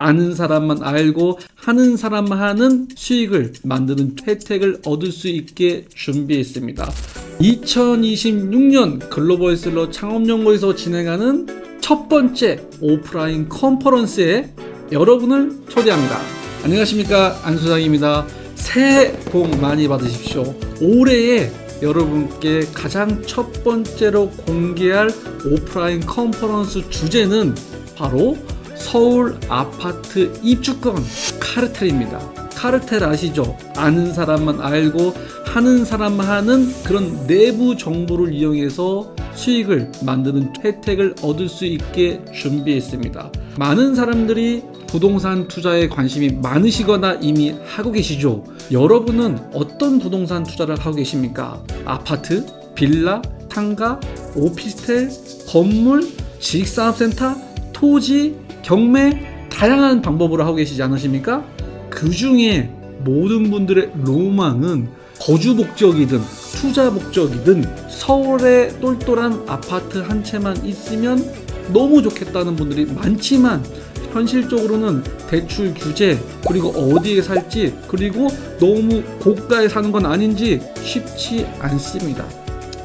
아는 사람만 알고 하는 사람만 하는 수익을 만드는 혜택을 얻을 수 있게 준비했습니다. 2026년 글로벌 셀러 창업연구에서 진행하는 첫 번째 오프라인 컨퍼런스에 여러분을 초대합니다. 안녕하십니까 안소장입니다. 새해 복 많이 받으십시오. 올해에 여러분께 가장 첫 번째로 공개할 오프라인 컨퍼런스 주제는 바로 서울 아파트 입주권 카르텔입니다. 카르텔 아시죠? 아는 사람만 알고 하는 사람만 하는 그런 내부 정보를 이용해서 수익을 만드는 혜택을 얻을 수 있게 준비했습니다. 많은 사람들이 부동산 투자에 관심이 많으시거나 이미 하고 계시죠? 여러분은 어떤 부동산 투자를 하고 계십니까? 아파트, 빌라, 상가, 오피스텔, 건물, 지식산업센터, 토지, 경매 다양한 방법으로 하고 계시지 않으십니까? 그 중에 모든 분들의 로망은 거주 목적이든 투자 목적이든 서울에 똘똘한 아파트 한 채만 있으면 너무 좋겠다는 분들이 많지만 현실적으로는 대출 규제 그리고 어디에 살지 그리고 너무 고가에 사는 건 아닌지 쉽지 않습니다.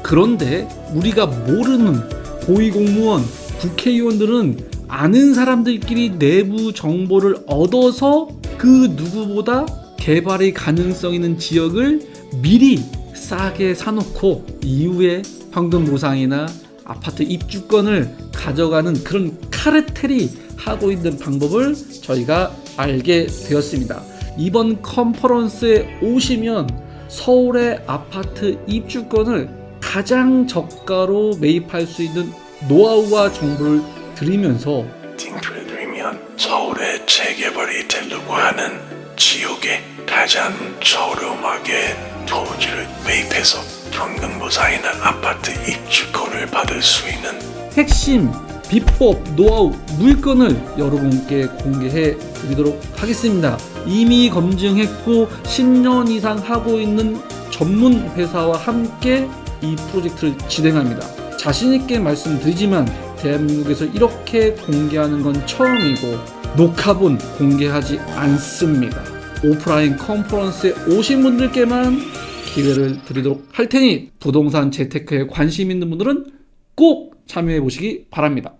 그런데 우리가 모르는 고위공무원, 국회의원들은 아는 사람들끼리 내부 정보를 얻어서 그 누구보다 개발의 가능성 있는 지역을 미리 싸게 사놓고 이후에 황금 보상이나 아파트 입주권을 가져가는 그런 카르텔이 하고 있는 방법을 저희가 알게 되었습니다. 이번 컨퍼런스에 오시면 서울의 아파트 입주권을 가장 저가로 매입할 수 있는 노하우와 정보를 드리면서 딩크를 들면 서울의 재개발이 되려고 하는 지역에 가장 저렴하게 토지를 매입해서 경금보상이나 아파트 입주권을 받을 수 있는 핵심 비법, 노하우, 물건을 여러분께 공개해 드리도록 하겠습니다. 이미 검증했고 10년 이상 하고 있는 전문 회사와 함께 이 프로젝트를 진행합니다. 자신있게 말씀드리지만 대한민국에서 이렇게 공개하는 건 처음이고 녹화본 공개하지 않습니다. 오프라인 컨퍼런스에 오신 분들께만 기회를 드리도록 할 테니 부동산 재테크에 관심 있는 분들은 꼭 참여해 보시기 바랍니다.